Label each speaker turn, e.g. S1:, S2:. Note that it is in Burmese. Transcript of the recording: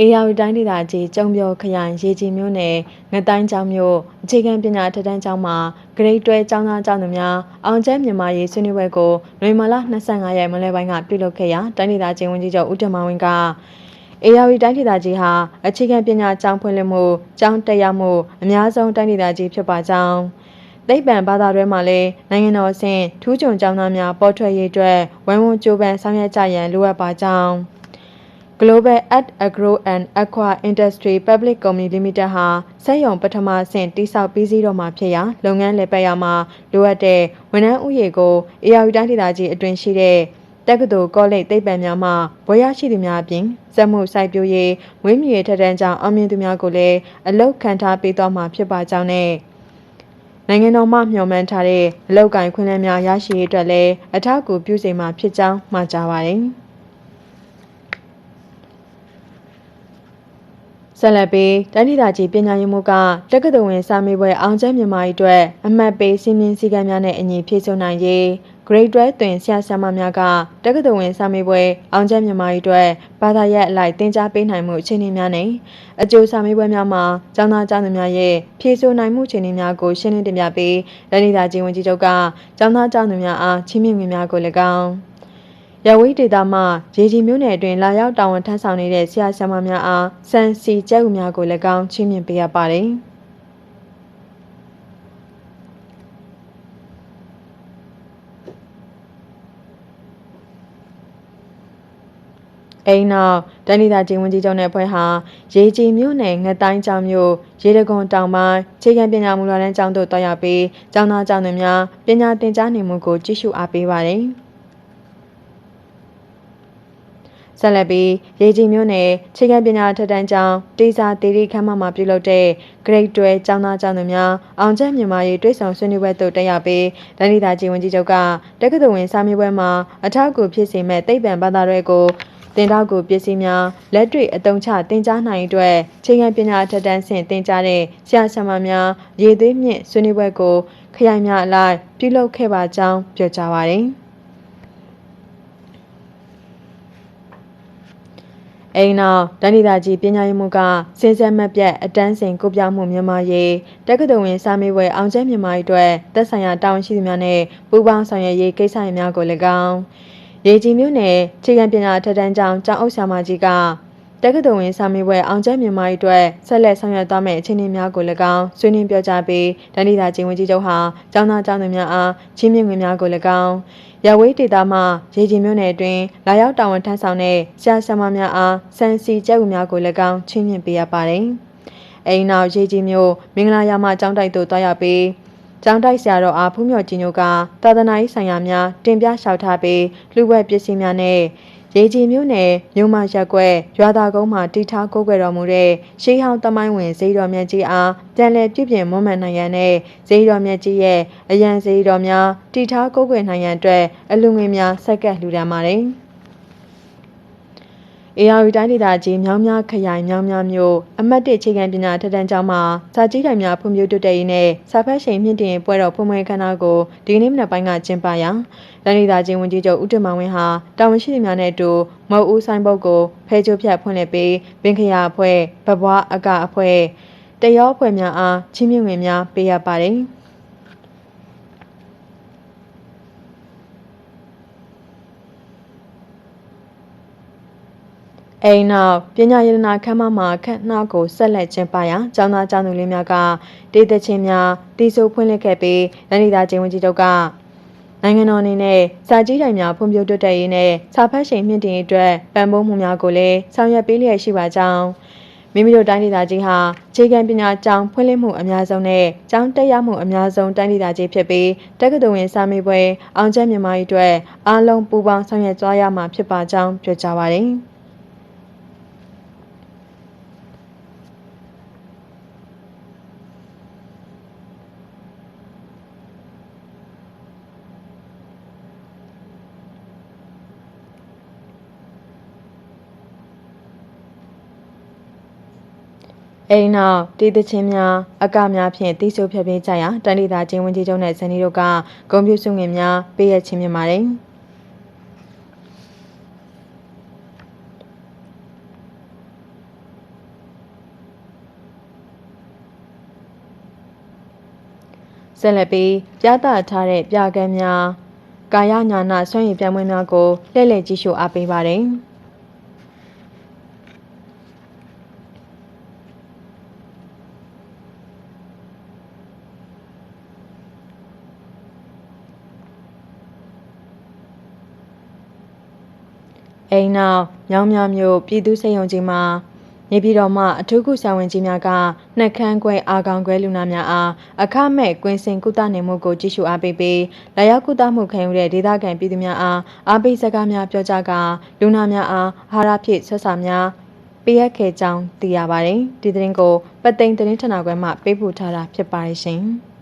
S1: အေယာဝတီတိုင်းဒေသကြီးကျုံပြောခရိုင်ရေကြီးမြို့နယ်ငတိုင်းကျောင်းမြို့အခြေခံပညာထက်တန်းကျောင်းမှာဂရိတ်တွဲကျောင်းသားကျောင်းသူများအောင်ကျန်းမြန်မာရေးဆွေးနွေးပွဲကိုနိုဝင်ဘာလ25ရက်မလယ်ပိုင်းကပြုလုပ်ခဲ့ရာတိုင်းဒေသကြီးဝန်ကြီးချုပ်ဦးတမဝင်းကအေယာဝတီတိုင်းဒေသကြီးဟာအခြေခံပညာကျောင်းဖွင့်လှစ်မှုကျောင်းတက်ရောက်မှုအများဆုံးတိုင်းဒေသကြီးဖြစ်ပါကြောင်းသိပ္ပံဘာသာတွဲမှာလည်းနိုင်ငံတော်အဆင့်ထူးချွန်ကျောင်းသားများပေါ်ထွက်ရေးအတွက်ဝိုင်းဝန်းကြိုးပမ်းဆောင်ရွက်ကြရန်လိုအပ်ပါကြောင်း Global Ag Agro and Aqua Industry Public Company Limited ဟာစက်ရုံပထမဆင့်တိစောက်ပြီးစီးတော့မှာဖြစ်ရာလုပ်ငန်းလည်ပတ်ရမှာလိုအပ်တဲ့ဝန်ထမ်းဥယေကို AR တိုင်းဒေသကြီးအတွင်ရှိတဲ့တက္ကသိုလ်ကောလိပ်သိပ္ပံများမှဘွဲရရှိသူများအပြင်စက်မှုစိုက်ပျိုးရေးဝင်းမြေထက်တန်းကြောင့်အောင်မြင်သူများကိုလည်းအလောက်ခံထားပေးသွားမှာဖြစ်ပါကြောင်းနဲ့နိုင်ငံတော်မှမျှော်မှန်းထားတဲ့အလောက်ကင်ခွင့်လန်းများရရှိရေးအတွက်လည်းအထောက်အကူပြုစေမှာဖြစ်ကြောင်းမှာကြားပါတယ်။ ဆက်လက်ပြီးတိုင်းဒေသကြီးပညာရေးမှူးကတက္ကသိုလ်ဝင်စာမေးပွဲအောင်ကျန်းမြန်မာ၏အတွက်အမှတ်ပေးစီမင်းစည်းကမ်းများနဲ့အညီဖြည့်ဆို့နိုင်ရေး grade 12တွင်ဆရာဆရာမများကတက္ကသိုလ်ဝင်စာမေးပွဲအောင်ကျန်းမြန်မာ၏အတွက်ဘာသာရပ်အလိုက်သင်ကြားပေးနိုင်မှုအခြေအနေများနဲ့အကျိုးစာမေးပွဲများမှာကျောင်းသားကျောင်းသူများရဲ့ဖြည့်ဆို့နိုင်မှုအခြေအနေများကိုရှင်းလင်းတင်ပြပြီးတိုင်းဒေသကြီးဝန်ကြီးချုပ်ကကျောင်းသားကျောင်းသူများအားချီးမြှင့်ငွေများကိုလည်းကောင်း ရဝိဒေတာမှရေကြီးမြို့နယ်အတွင်းလာရောက်တာဝန်ထမ်းဆောင်နေတဲ့ဆရာဆရာမများအားစံစီကျဲဥများကိုလည်းကောင်းချီးမြှင့်ပေးရပါတယ်။အိမ်နောက်တန်နီတာချင်းဝင်ကြီးကျောင်းနယ်ဖွဲ့ဟာရေကြီးမြို့နယ်ငတိုင်းကျောင်းမြို့ရေတကွန်တောင်ပိုင်းခြေခံပညာမူလတန်းကျောင်းတို့တွားရောက်ပြီးကျောင်းသားကျောင်းသူများပညာသင်ကြားနေမှုကိုကြည့်ရှုအားပေးပါတယ်။ ဆက်လက်ပြီးရေကြီးမြို့နယ်ခြေခံပညာထက်တန်းကျောင်းတေစာတေရီခမ်းမမှာပြုလုပ်တဲ့ Grade 12ကျောင်းသားကျောင်းသူများအောင်ချက်မြန်မာရေးတွဲဆောင်ဆွေးနွေးပွဲသို့တက်ရောက်ပြီးဒဏ္ဍိတာကြီးဝန်ကြီးချုပ်ကတက္ကသိုလ်ဝင်စာမေးပွဲမှာအထောက်အကူဖြစ်စေမဲ့သိပ္ပံဘာသာတွေကိုတင်တော့ကိုပစ္စည်းများလက်တွေ့အသုံးချတင် जा နိုင်အတွက်ချိန်ခံပညာထက်တန်းဆင့်တင် जा တဲ့ဆရာဆရာမများရေသွေးမြင့်ဆွေးနွေးပွဲကိုခရိုင်များအလိုက်ပြုလုပ်ခဲ့ပါကြောင်းပြောကြားပါရယ်။ အိမ်နောက်တန်ဒီတာကြီးပညာရေးမှူးကစင်စက်မပြတ်အတန်းစင်ကိုပြမှုမြန်မာရေးတက္ကသိုလ်ဝင်စာမေးပွဲအောင်ကျဲမြန်မာရေးအတွက်သက်ဆိုင်ရာတာဝန်ရှိသူများနဲ့ပူးပေါင်းဆောင်ရွက်ရေးကိစ္စရပ်များကိုလည်းကောင်းရေကြီးမြို့နယ်ခြေခံပညာထက်တန်းကျောင်းကျောင်းအုပ်ဆရာမကြီးက တက္ကသိုလ်ဝင်စာမေးပွဲအောင်ကျဲမြန်မာရေးအတွက်ဆက်လက်ဆောင်ရွက်သွားမယ့်အခြေအနေများကိုလည်းကောင်းဆွေးနွေးပြောကြားပြီးတန်ဒီတာချင်းဝန်ကြီးချုပ်ဟာကျောင်းသားကျောင်းသူများအားချင်းမြင့်ငွေများကိုလည်းကောင်းရဝေးဒေတာမှရေကြီးမြို့နယ်အတွင်းလာရောက်တာဝန်ထမ်းဆောင်တဲ့ဆရာဆရာမများအားစံစီကျက်ဥများကိုလည်းကောင်းချင်းမြင့်ပေးရပါတယ်။အိမ်နောက်ရေကြီးမြို့မင်္ဂလာရမကျောင်းတိုက်သို့တွားရောက်ပြီးကျောင်းတိုက်ဆရာတော်အားဖူးမြော်ကြီးညိုကသာသနာရေးဆိုင်ရာများတင်ပြလျှောက်ထားပြီးလူ့ဘက်ပစ္စည်းများနဲ့ ရေကြီးမြို့နယ်မြို့မရက်ကွက်ရွာသားကုန်းမှာတီထားကိုးကွယ်တော်မူတဲ့ရှေးဟောင်းတမိုင်းဝင်ဇေယျတော်မြတ်ကြီးအားပြန်လည်ပြုပြင်မွမ်းမံနိုင်ရန်နဲ့ဇေယျတော်မြတ်ကြီးရဲ့အရန်ဇေယျတော်များတီထားကိုးကွယ်နိုင်ရန်အတွက်အလူငွေများဆက်ကပ်လှူဒါန်းပါတယ်။ အေယာဝီတိုင်းဒေသကြီးမြောင်းများခရိုင်မြောင်းများမြို့အမှတ်၁ချိန်ခံပညာထက်တန်းကျောင်းမှာစာကြည့်တိုင်များဖွံ့ဖြိုးတိုးတက်ရေးနဲ့စာဖတ်ရှင်မြင့်တင်ပွဲတော်ဖွင့်ပွဲခမ်းနားကိုဒီကနေ့မနက်ပိုင်းကကျင်းပရာတိုင်းဒေသကြီးဝန်ကြီးချုပ်ဦးတင်မောင်ဝင်းဟာတာဝန်ရှိသူများနဲ့အတူမအူးဆိုင်ဘုတ်ကိုဖဲချိုးဖြတ်ဖွင့်လှစ်ပြီးပင်ခရာအဖွဲ့ဗဘွားအကအဖွဲ့တရောအဖွဲ့များအားချင်းမြင့်ဝင်များပေးရပါတယ်။ အိမ်နောက်ပညာရတနာခမ်းမမှာခန့်နှောက်ကိုဆက်လက်ကျင်းပရာကျောင်းသားကျောင်းသူလေးများကတေးသချင်းများတီးဆိုဖွင့်လှစ်ခဲ့ပြီးရန်ဒီတာချင်းဝန်ကြီးတို့ကနိုင်ငံတော်အနေနဲ့စာကြည့်တိုင်များဖွံ့ဖြိုးတိုးတက်ရေးနဲ့စာဖတ်ရှင်မြင့်တင်ရေးအတွက်ပံ့ပိုးမှုများကိုလည်းဆောင်ရွက်ပေးလျက်ရှိပါကြောင်းမိမိတို့တိုင်းဒေသကြီးဟာခြေခံပညာကျောင်းဖွင့်လှစ်မှုအများဆုံးနဲ့ကျောင်းတက်ရောက်မှုအများဆုံးတိုင်းဒေသကြီးဖြစ်ပြီးတက္ကသိုလ်ဝင်စာမေးပွဲအောင်ကျမြန်မာ၏အတွက်အားလုံးပူးပေါင်းဆောင်ရွက်ကြရမှာဖြစ်ပါကြောင်းပြောကြားပါရယ်။ အိမ်နောက်တေးသချင်းများအကများဖြင့်တိကျုပ်ဖြတ်ပေးကြရာတန်လီသာချင်းဝင်ကြီးချုပ်နဲ့ဇနီးတို့ကဂုံပြူစုငင်များပေးရချင်းမြင်ပါတယ်ဆက်လက်ပြီးပြသထားတဲ့ပြကန်းများကာယညာနာဆွမ်းရည်ပြိုင်ပွဲများကိုလှည့်လည်ကြည့်ရှုအားပေးပါတယ်။ အိမ်နောက်မြောင်းများမျိုးပြည်သူ့စေယုံကြီးမှာနေပြည်တော်မှအထူးကုဆာဝန်ကြီးများကနှက်ခမ်းခွဲအာကောင်ခွဲလူနာများအားအခမဲ့ကွင်းစင်ကုသနေမှုကိုကြည့်ရှုအားပေးပြီးလာရောက်ကုသမှုခံယူတဲ့ဒေသခံပြည်သူများအားအားပေးစကားများပြောကြားကာလူနာများအားအာဟာရဖြည့်ဆွတ်စာများပေးအပ်ခဲ့ကြောင်းသိရပါတယ်ဒီသတင်းကိုပတ်သိမ်သတင်းဌာနခွဲမှပေးပို့ထားတာဖြစ်ပါတယ်ရှင်။